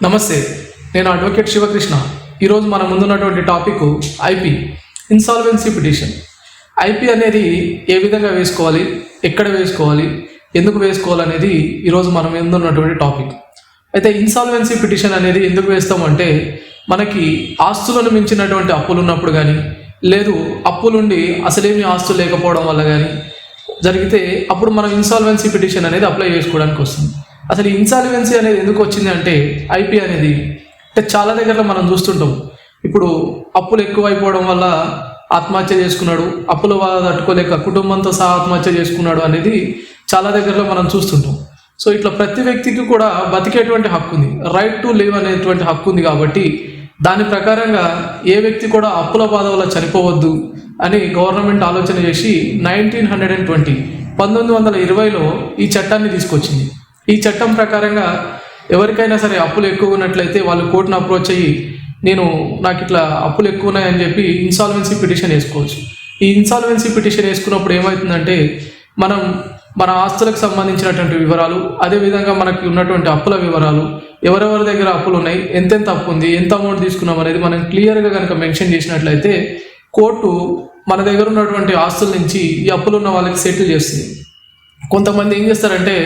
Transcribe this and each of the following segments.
నమస్తే నేను అడ్వకేట్ శివకృష్ణ. ఈరోజు మన ముందున్నటువంటి topic IP insolvency petition IP అనేది ఏ విధంగా వేసుకోవాలి ఎక్కడ వేసుకోవాలి ఎందుకు వేసుకోవాలనేది ఈరోజు మనం ముందున్నటువంటి టాపిక్. అయితే ఇన్సాల్వెన్సీ పిటిషన్ అనేది ఎందుకు వేస్తామంటే మనకి ఆస్తులను మించినటువంటి అప్పులు ఉన్నప్పుడు కానీ లేదు అప్పులుండి అసలేమి ఆస్తులు లేకపోవడం వల్ల కానీ జరిగితే అప్పుడు మనం ఇన్సాల్వెన్సీ పిటిషన్ అనేది అప్లై చేసుకోవడానికి వస్తుంది. అసలు ఇన్సాల్వెన్సీ అనేది ఎందుకు వచ్చింది అంటే ఐపీ అనేది అంటే చాలా దగ్గరలో మనం చూస్తుంటాం. ఇప్పుడు అప్పులు ఎక్కువైపోవడం వల్ల ఆత్మహత్య చేసుకున్నాడు అప్పుల బాధ తట్టుకోలేక కుటుంబంతో సహా ఆత్మహత్య చేసుకున్నాడు అనేది చాలా దగ్గరలో మనం చూస్తుంటాం. సో ఇట్లా ప్రతి వ్యక్తికి కూడా బతికేటువంటి హక్కు ఉంది. రైట్ టు లివ్ అనేటువంటి హక్కు ఉంది కాబట్టి దాని ప్రకారంగా ఏ వ్యక్తి కూడా అప్పుల బాధ వల్ల చనిపోవద్దు అని గవర్నమెంట్ ఆలోచన చేసి నైన్టీన్ హండ్రెడ్ అండ్ ట్వంటీ పంతొమ్మిది వందల ఇరవైలో ఈ చట్టాన్ని తీసుకొచ్చింది. ఈ చట్టం ప్రకారంగా ఎవరికైనా సరే అప్పులు ఎక్కువ ఉన్నట్లయితే వాళ్ళు కోర్టును అప్రోచ్ అయ్యి నేను నాకు ఇట్లా అప్పులు ఎక్కువ ఉన్నాయని చెప్పి ఇన్సాల్వెన్సీ పిటిషన్ వేసుకోవచ్చు. ఈ ఇన్సాల్వెన్సీ పిటిషన్ వేసుకున్నప్పుడు ఏమవుతుందంటే మనం మన ఆస్తులకు సంబంధించినటువంటి వివరాలు అదేవిధంగా మనకి ఉన్నటువంటి అప్పుల వివరాలు ఎవరెవరి దగ్గర అప్పులు ఉన్నాయి ఎంతెంత అప్పు ఉంది ఎంత అమౌంట్ తీసుకున్నాం అనేది మనం క్లియర్గా కనుక మెన్షన్ చేసినట్లయితే కోర్టు మన దగ్గర ఉన్నటువంటి ఆస్తుల నుంచి ఈ అప్పులు ఉన్న వాళ్ళకి సెటిల్ చేస్తుంది. కొంతమంది ఏం చేస్తారంటే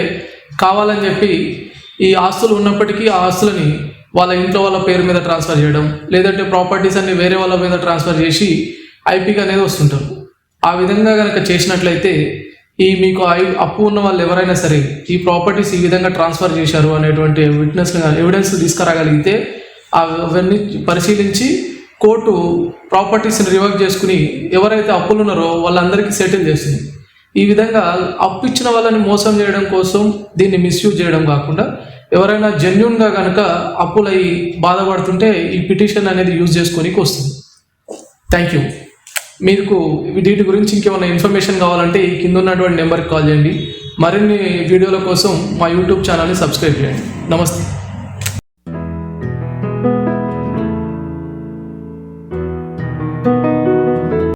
కావాలని చెప్పి ఈ ఆస్తులు ఉన్నప్పటికీ ఆ ఆస్తులని వాళ్ళ ఇంట్లో వాళ్ళ పేరు మీద ట్రాన్స్ఫర్ చేయడం లేదంటే ప్రాపర్టీస్ అన్ని వేరే వాళ్ళ మీద ట్రాన్స్ఫర్ చేసి ఐపీకి అనేది వస్తుంటారు. ఆ విధంగా కనుక చేసినట్లయితే ఈ మీకు ఐ- అప్పు ఉన్న వాళ్ళు ఎవరైనా సరే ఈ ప్రాపర్టీస్ ఈ విధంగా ట్రాన్స్ఫర్ చేశారు అనేటువంటి విట్నెస్ ఎవిడెన్స్ తీసుకురాగలిగితే అవన్నీ పరిశీలించి కోర్టు ప్రాపర్టీస్ని రివర్క్ చేసుకుని ఎవరైతే అప్పులు ఉన్నారో వాళ్ళందరికీ సెటిల్ చేస్తుంది. ఈ విధంగా అప్పు ఇచ్చిన వాళ్ళని మోసం చేయడం కోసం దీన్ని మిస్యూజ్ చేయడం కాకుండా ఎవరైనా జెన్యున్గా కనుక అప్పులై బాధపడుతుంటే ఈ పిటిషన్ అనేది యూజ్ చేసుకోనికి వస్తుంది. థ్యాంక్ యూ మీకు వీటి గురించి ఇంకేమైనా ఇన్ఫర్మేషన్ కావాలంటే ఈ కింద ఉన్నటువంటి నెంబర్కి కాల్ చేయండి. మరిన్ని వీడియోల కోసం మా యూట్యూబ్ ఛానల్ని సబ్స్క్రైబ్ చేయండి. నమస్తే.